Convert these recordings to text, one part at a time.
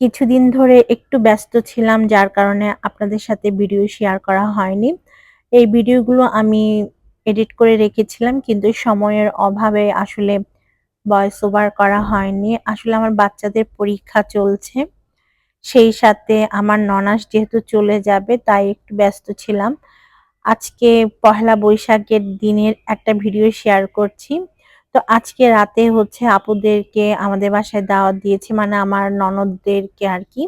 কিছুদিন ধরে একটু ব্যস্ত ছিলাম, যার কারণে আপনাদের সাথে ভিডিও শেয়ার করা হয়নি। এই ভিডিওগুলো আমি এডিট করে রেখেছিলাম, কিন্তু সময়ের অভাবে আসলে ভয়েস ওভার করা হয়নি। আসলে আমার বাচ্চাদের পরীক্ষা চলছে। সেই সাথে আমার ননাস যেহেতু চলে যাবে, তাই একটু ব্যস্ত ছিলাম। আজকে পহেলা বৈশাখের দিনের একটা ভিডিও শেয়ার করছি। তো আজকে রাতে হচ্ছে আপুদেরকে আমাদের বাসায় দাওয়াত দিয়েছি মানে আমার ননদদেরকে আর কি।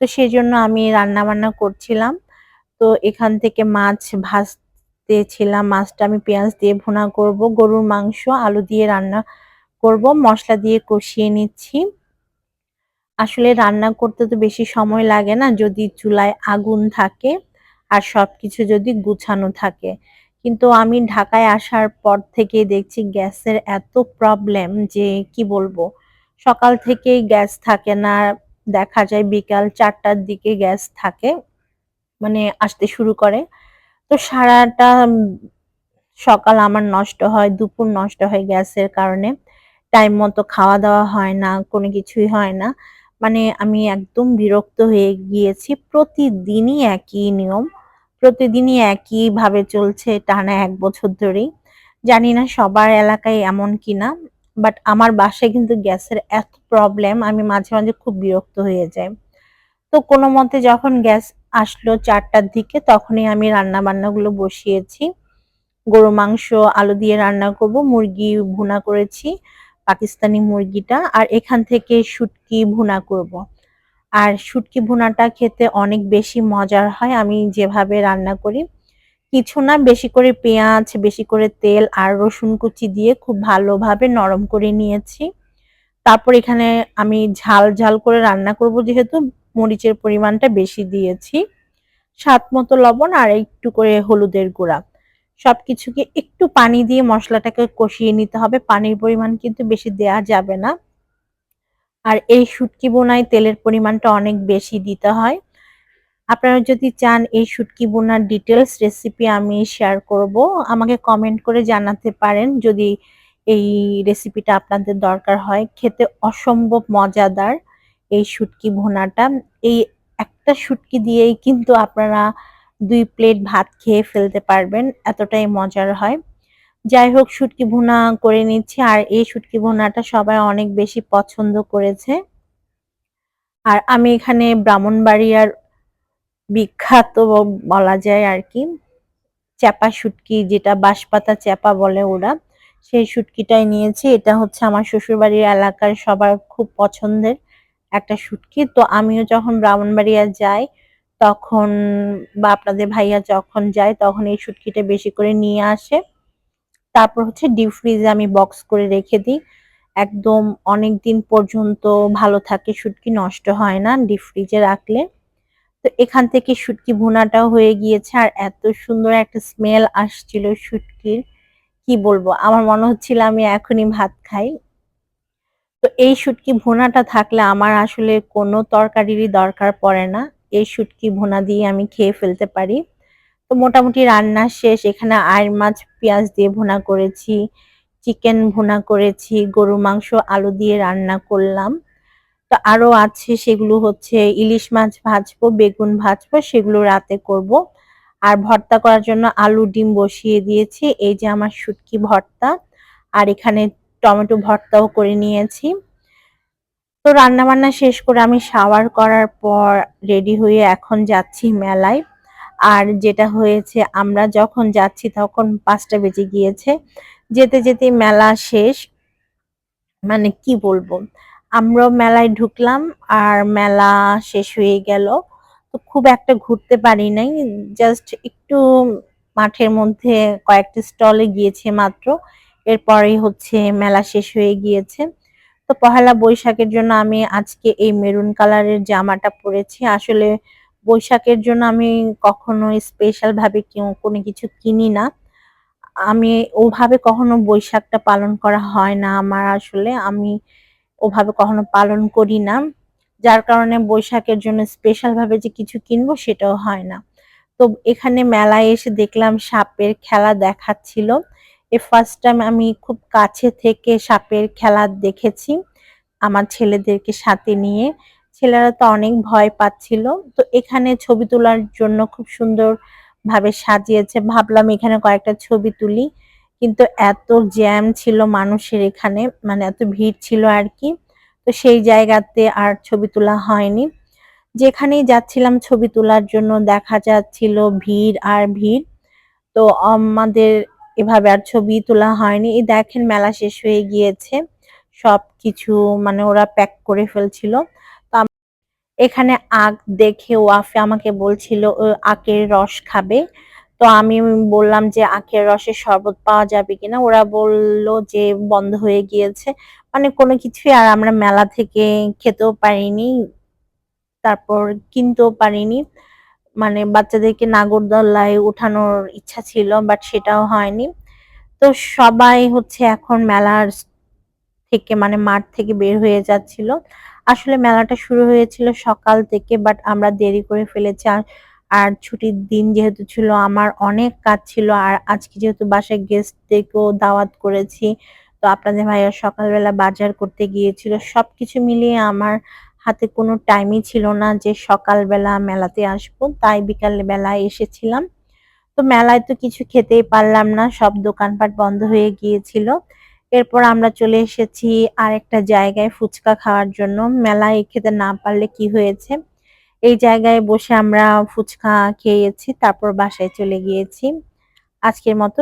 তো সেই জন্য আমি রান্না বান্না করছিলাম। তো এখান থেকে মাছ ভাজতেছিলাম, মাছটা আমি পেঁয়াজ দিয়ে ভুনা করব, গরুর মাংস, আলু দিয়ে রান্না করব, মশলা দিয়ে কষিয়ে নিচ্ছি। আসলে রান্না করতে তো বেশি সময় লাগে না, যদি চুলায় আগুন থাকে আর সবকিছু যদি গুছানো থাকে। কিন্তু আমি ঢাকায় আসার পর থেকে দেখছি গ্যাসের এত প্রবলেম যে কি বলব? সকাল থেকেই গ্যাস থাকে না, দেখা যায় বিকাল চারটার দিকে গ্যাস থাকে মানে আসতে শুরু করে। তো সারাটা সকাল আমার নষ্ট হয়, দুপুর নষ্ট হয় গ্যাসের কারণে। টাইম মতো খাওয়া দাওয়া হয় না, কোনো কিছুই হয় না। মানে আমি একদম বিরক্ত হয়ে গিয়েছি। প্রতিদিনই একই নিয়ম। প্রতিদিনই একইভাবে চলছে টানা এক বছর ধরেই। জানি না সবার এলাকায় এমন কিনা বাট আমার বাসায় কিন্তু গ্যাসের এত প্রবলেম আমি মাঝে মাঝে খুব বিরক্ত হয়ে যাই। তো কোনো মতে যখন গ্যাস আসলো চারটার দিকে, তখনই আমি রান্না বান্নাগুলো বসিয়েছি। গরু মাংস, আলু দিয়ে রান্না করব, মুরগি ভুনা করেছি, পাকিস্তানি মুরগিটা, আর এখান থেকে শুটকি ভুনা করব। আর শুটকি ভুনাটা খেতে অনেক বেশি মজার হয়। আমি যেভাবে রান্না করি, কিছু না, বেশি করে পেঁয়াজ, বেশি করে তেল আর রসুন কুচি দিয়ে খুব ভালোভাবে নরম করে নিয়েছি। তারপর এখানে আমি ঝাল ঝাল করে রান্না করব, যেহেতু মরিচের পরিমাণটা বেশি দিয়েছি। স্বাদ মতো লবণ আর একটু করে হলুদের গুঁড়া। সবকিছুকে একটু পানি দিয়ে মশলাটাকে কষিয়ে নিতে হবে। পানির পরিমাণ কিন্তু বেশি দেয়া যাবে না। আর এই শুটকি বোনায় তেলের পরিমাণটা অনেক বেশি দিতে হয়। আপনারা যদি চান এই শুটকি বোনার ডিটেলস রেসিপি আমি শেয়ার করব, আমাকে কমেন্ট করে জানাতে পারেন যদি এই রেসিপিটা আপনাদের দরকার হয়। খেতে অসম্ভব মজাদার এই শুটকি ভুনাটা এই একটা শুটকি দিয়েই কিন্তু আপনারা দুই প্লেট ভাত খেয়ে ফেলতে পারবেন, এতটাই মজার হয়। যাই হোক, শুটকি ভুনা করে নিচ্ছি। আর এই শুটকি ভুনাটা সবাই অনেক বেশি পছন্দ করেছে। আর আমি এখানে ব্রাহ্মণবাড়িয়ার বিখ্যাত বলা যায় আর কি, চ্যাপা শুটকি, যেটা বাঁশপাতা চ্যাপা বলে ওরা, সেই শুটকিটাই নিয়েছি। এটা হচ্ছে আমার শ্বশুরবাড়ির এলাকার সবার খুব পছন্দের একটা শুটকি। তো আমিও যখন ব্রাহ্মণবাড়িয়া যাই, তখন বা আপনাদের ভাইয়া যখন যায়, তখন এই শুটকিটা বেশি করে নিয়ে আসে। তারপর হচ্ছে ডিপ ফ্রিজে আমি বক্স করে রেখে দিই। একদম অনেক দিন পর্যন্ত ভালো থাকে শুটকি নষ্ট হয় না ডিপ ফ্রিজে রাখলে। তো এখান থেকে শুটকি ভুনাটাও হয়ে গিয়েছে আর এত সুন্দর একটা স্মেল আসছিল শুটকির কি বলব? আমার মনে হচ্ছিল আমি এখনই ভাত খাই। তো এই শুটকি ভুনাটা থাকলে আমার আসলে কোনো তরকারিরই দরকার পড়ে না। এই শুটকি ভুনা দিয়ে আমি খেয়ে ফেলতে পারি। তো মোটামুটি রান্না শেষ। এখানে আয়ের মাছ পেঁয়াজ দিয়ে ভুনা করেছি চিকেন ভুনা করেছি গরু মাংস, আলু দিয়ে রান্না করলাম। তো আরও আছে সেগুলো হচ্ছে ইলিশ মাছ ভাজবো, বেগুন ভাজবো, সেগুলো রাতে করব। আর ভর্তা করার জন্য আলু, ডিম বসিয়ে দিয়েছি। এই যে আমার শুটকি ভর্তা। আর এখানে টমেটো ভর্তাও করে নিয়েছি। তো রান্না বান্না শেষ করে আমি শাওয়ার করার পর রেডি হয়ে এখন যাচ্ছি মেলায়। আর যেটা হয়েছে, আমরা যখন যাচ্ছি তখন পাঁচটা বেজে গিয়েছে। যেতে যেতে মেলা শেষ। মানে কি বলব? আমরা মেলায় ঢুকলাম আর মেলা শেষ হয়ে গেল। তো খুব একটা ঘুরতে পারি নাই। জাস্ট একটু মাঠের মধ্যে কয়েকটা স্টলে গিয়েছে মাত্র। এরপরেই হচ্ছে মেলা শেষ হয়ে গিয়েছে। তো পহেলা বৈশাখের জন্য আমি আজকে এই মেরুন কালারের জামাটা পরেছি। আসলে বৈশাখের জন্য আমি কখনো স্পেশাল ভাবে কোনো কিছু কিনি না। আমি ওভাবে কখনো বৈশাখটা পালন করা হয় না আমার আসলে। আমি ওভাবে কখনো পালন করি না। যার কারণে বৈশাখের জন্য স্পেশাল ভাবে যে কিছু কিনবো সেটাও হয় না। তো এখানে মেলায় এসে দেখলাম সাপের খেলা দেখাচ্ছিল। এ ফার্স্ট টাইম আমি খুব কাছে থেকে সাপের খেলা দেখেছি। আমার ছেলেদেরকে সাথে নিয়ে। ছেলেরা তো অনেক ভয় পাচ্ছিল। তো এখানে ছবি তোলার জন্য খুব সুন্দর ভাবে সাজিয়েছে। ভাবলাম এখানে কয়েকটা ছবি তুলি। কিন্তু এত জ্যাম ছিল মানুষের এখানে মানে এত ভিড় ছিল আর কি। তো সেই জায়গাতে আর ছবি তোলা হয়নি। যেখানেই যাচ্ছিলাম ছবি তোলার জন্য দেখা যাচ্ছিল ভিড় আর ভিড়। তো আমাদের এভাবে আর ছবি তোলা হয়নি। এই দেখেন মেলা শেষ হয়ে গিয়েছে। সব কিছু মানে ওরা প্যাক করে ফেলছিল। এখানে আখ দেখে ওয়াফে আমাকে বলছিল আখের রস খাবে? তো আমি বললাম যে, আখের রসের শরবত পাওয়া যাবে কিনা? ওরা বলল যে, বন্ধ হয়ে গিয়েছে। মানে কোনো কিছুই আর আমরা মেলা থেকে খেতেও পারিনি, তারপর কিনতেও পারিনি। মানে বাচ্চাদেরকে নাগরদোলায় উঠানোর ইচ্ছা ছিল, বাট সেটাও হয়নি। তো সবাই হচ্ছে এখন মেলার থেকে মানে মাঠ থেকে বের হয়ে যাচ্ছিল। আসলে মেলাটা শুরু হয়েছিল সকাল থেকে বাট আমরা দেরি করে ফেলেছি। আর আর ছুটির দিন যেহেতু ছিল, আমার অনেক কাজ ছিল। আর আজকে যেহেতু বাসায় গেস্ট গেস্টদেরকেও দাওয়াত করেছি, তো আপনাদের ভাইয়া সকালবেলা বাজার করতে গিয়েছিল। সবকিছু মিলিয়ে আমার হাতে কোনো টাইমই ছিল না যে সকালবেলা মেলাতে আসব। তাই বিকাল বেলায় এসেছিলাম। তো মেলায় তো কিছু খেতেই পারলাম না, সব দোকানপাট বন্ধ হয়ে গিয়েছিল। এরপর আমরা চলে এসেছি আরেকটা জায়গায় ফুচকা খাওয়ার জন্য। মেলায় খেতে না পারলে কি হয়েছে? এই জায়গায় বসে আমরা ফুচকা খেয়েছি, তারপর বাসায় চলে গিয়েছি। আজকের মতো